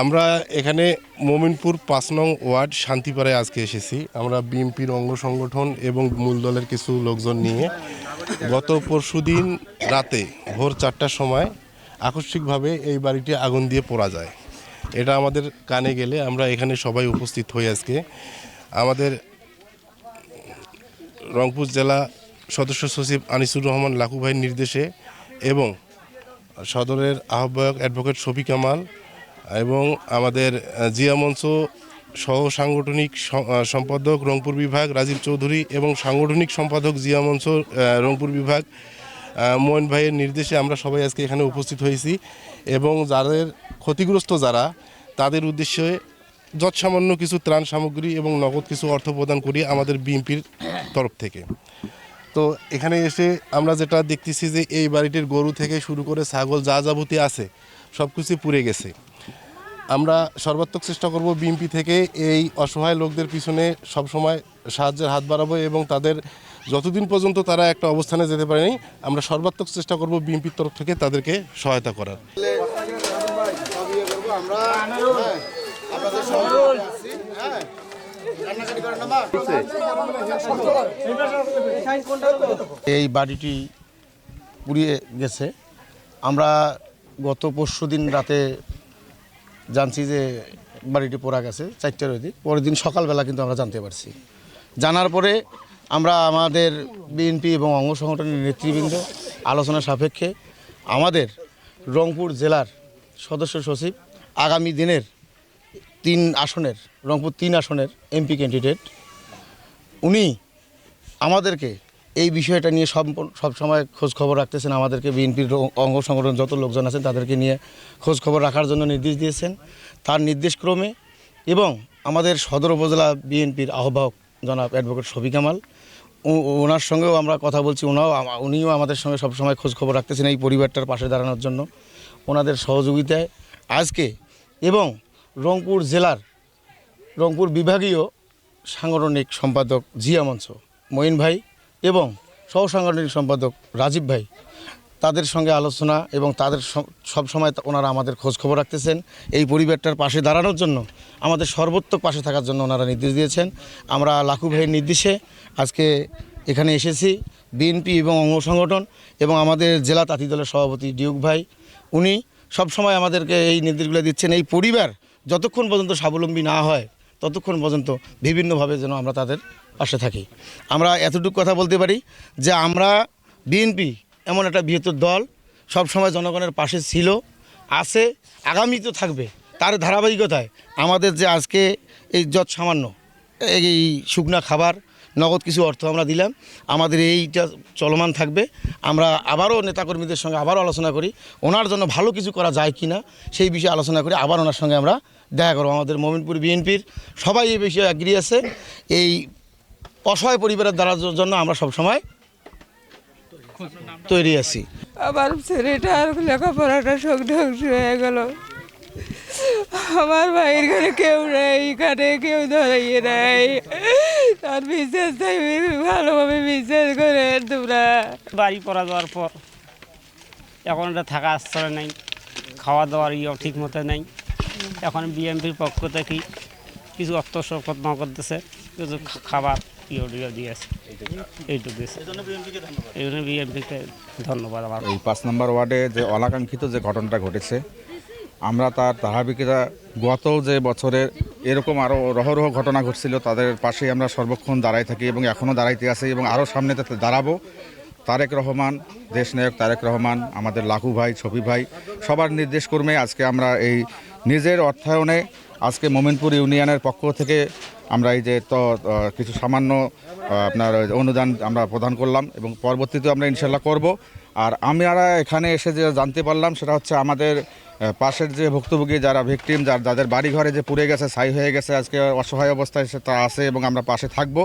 আমরা এখানে মোমিনপুর পাঁচ নং ওয়ার্ড শান্তিপাড়ায় আজকে এসেছি। আমরা বিএনপির অঙ্গ সংগঠন এবং মূল দলের কিছু লোকজন নিয়ে গত পরশুদিন রাতে ভোর চারটার সময় আকস্মিকভাবে এই বাড়িটি আগুন দিয়ে পোড়া যায়। এটা আমাদের কানে গেলে আমরা এখানে সবাই উপস্থিত হই আজকে। আমাদের রংপুর জেলা সদস্য সচিব আনিসুর রহমান লাকু ভাইয়ের নির্দেশে এবং সদরের আহ্বায়ক অ্যাডভোকেট শফি কামাল এবং আমাদের জিয়া মঞ্চ সহ সাংগঠনিক সম্পাদক রংপুর বিভাগ রাজীব চৌধুরী এবং সাংগঠনিক সম্পাদক জিয়া মঞ্চ রংপুর বিভাগ মোহন ভাইয়ের নির্দেশে আমরা সবাই আজকে এখানে উপস্থিত হয়েছি এবং যাদের ক্ষতিগ্রস্ত যারা, তাদের উদ্দেশ্যে যৎসামান্য কিছু ত্রাণ সামগ্রী এবং নগদ কিছু অর্থ প্রদান করি আমাদের বিএনপির তরফ থেকে। তো এখানে এসে আমরা যেটা দেখতেছি যে এই বাড়িটির গরু থেকে শুরু করে ছাগল যা যাবতি আছে সব কিছু পুড়ে গেছে। আমরা সর্বাত্মক চেষ্টা করব বিএমপি থেকে এই অসহায় লোকদের পিছনে সবসময় সাহায্যের হাত বাড়াবো এবং তাদের যতদিন পর্যন্ত তারা একটা অবস্থানে যেতে পারেনি, আমরা সর্বাত্মক চেষ্টা করব বিএনপির তরফ থেকে তাদেরকে সহায়তা করার। এই বাড়িটি পুড়িয়ে গেছে। আমরা গত পরশু দিন রাতে জানছি যে বাড়িটি পোড়া গেছে চারটার ওই দিক পরের দিন সকালবেলা কিন্তু আমরা জানতে পারছি। জানার পরে আমরা আমাদের বিএনপি এবং অঙ্গ সংগঠনের নেতৃবৃন্দ, আলোচনা সাপেক্ষে আমাদের রংপুর জেলার সদস্য সচিব, আগামী দিনের তিন আসনের, রংপুর তিন আসনের এমপি ক্যান্ডিডেট উনি আমাদেরকে এই বিষয়টা নিয়ে সব সব সময় খোঁজ খবর রাখতেছেন। আমাদেরকে বিএনপির অঙ্গ সংগঠন যত লোকজন আছেন তাদেরকে নিয়ে খোঁজ খবর রাখার জন্য নির্দেশ দিয়েছেন। তার নির্দেশক্রমে এবং আমাদের সদর উপজেলা বিএনপির আহ্বায়ক জনাব অ্যাডভোকেট শফি কামাল ও- ওনার সঙ্গেও আমরা কথা বলছি। ওনাও উনিও আমাদের সঙ্গে সবসময় খোঁজ খবর রাখতেছেন এই পরিবারটার পাশে দাঁড়ানোর জন্য। ওনাদের সহযোগিতায় আজকে এবং রংপুর জেলার রংপুর বিভাগীয় সাংগঠনিক সম্পাদক জিয়া মঞ্চ। মঈন ভাই এবং সহ সাংগঠনিক সম্পাদক রাজীব ভাই, তাদের সঙ্গে আলোচনা এবং তাদের সব সময় ওনারা আমাদের খোঁজ খবর রাখতেছেন। এই পরিবারটার পাশে দাঁড়ানোর জন্য, আমাদের সর্বোত্তক পাশে থাকার জন্য ওনারা নির্দেশ দিয়েছেন। আমরা লাখু ভাইয়ের নির্দেশে আজকে এখানে এসেছি, বিএনপি এবং অঙ্গ সংগঠন এবং আমাদের জেলা তাঁতি দলের সভাপতি ডিউক ভাই। উনি সব সময় আমাদেরকে এই নির্দেশগুলো দিচ্ছেন। এই পরিবার যতক্ষণ পর্যন্ত স্বাবলম্বী না হয় ততক্ষণ পর্যন্ত বিভিন্নভাবে যেন আমরা তাদের পাশে থাকি। আমরা এতটুকু কথা বলতে পারি যে আমরা বিএনপি এমন একটা বৃহত্তর দল সব সময় জনগণের পাশে ছিল, আছে, আগামী তো থাকবে। তার ধারাবাহিকতায় আমাদের যে আজকে এই যত সামান্য এই শুকনা খাবার, নগদ কিছু অর্থ আমরা দিলাম, আমাদের এইটা চলমান থাকবে। আমরা আবারও নেতাকর্মীদের সঙ্গে আবারও আলোচনা করি, ওনার জন্য ভালো কিছু করা যায় কি না সেই বিষয়ে আলোচনা করি আবার ওনার সঙ্গে আমরা দেখা করো আমাদের মোমিনপুর বিএনপির সবাই এই বিষয়ে অ্যাগ্রি আছে। এই অসহায় পরিবারের দ্বারা জন্য আমরা সবসময় তৈরি আছি। আমার ছেলেটার লেখাপড়াটা সব ধ্বংস হয়ে গেল। আমার ভাইয়ের ঘরে কেউ নেই এখানে কেউ দাঁড়িয়ে নাই। তার বিশ্বাস তাই ভালোভাবে বিশ্বাস করে তোমরা। বাড়ি পড়া যাওয়ার পর এখন এটা থাকা আশ্রয় নেই খাওয়া দাওয়ার ইয়েও ঠিক মতো নেই। এখন বিএমপির পক্ষ থেকে কিছু অর্থ সংকট না করতেছে, কিছু খাবার ইয়ে এই পাঁচ নম্বর ওয়ার্ডে যে অনাকাঙ্ক্ষিত যে ঘটনাটা ঘটেছে, আমরা তার ধারাবাহিকতা গত যে বছরের এরকম আরও রহরহ ঘটনা ঘটছিল, তাদের পাশে আমরা সর্বক্ষণ দাঁড়াই থাকি এবং এখনও দাঁড়াইতে আছি এবং আরও সামনে তাতে দাঁড়াবো। তারেক রহমান, দেশনায়ক তারেক রহমান, আমাদের লাখু ভাই, ছবি ভাই, সবার নির্দেশ কর্মে আজকে আমরা এই নিজের অর্থায়নে আজকে মোমিনপুর ইউনিয়নের পক্ষ থেকে আমরা এই যে তো কিছু সামান্য আপনার অনুদান আমরা প্রদান করলাম এবং পরবর্তীতে আমরা ইনশাল্লাহ করব। আর আমি আমরা এখানে এসে যে জানতে পারলাম সেটা হচ্ছে আমাদের পাশের যে ভুক্তভোগী যারা ভিকটিম, যার, যাদের বাড়ি ঘরে যে পুড়ে গেছে, ছাই হয়ে গেছে, আজকে অসহায় অবস্থায় সে তা আছে এবং আমরা পাশে থাকব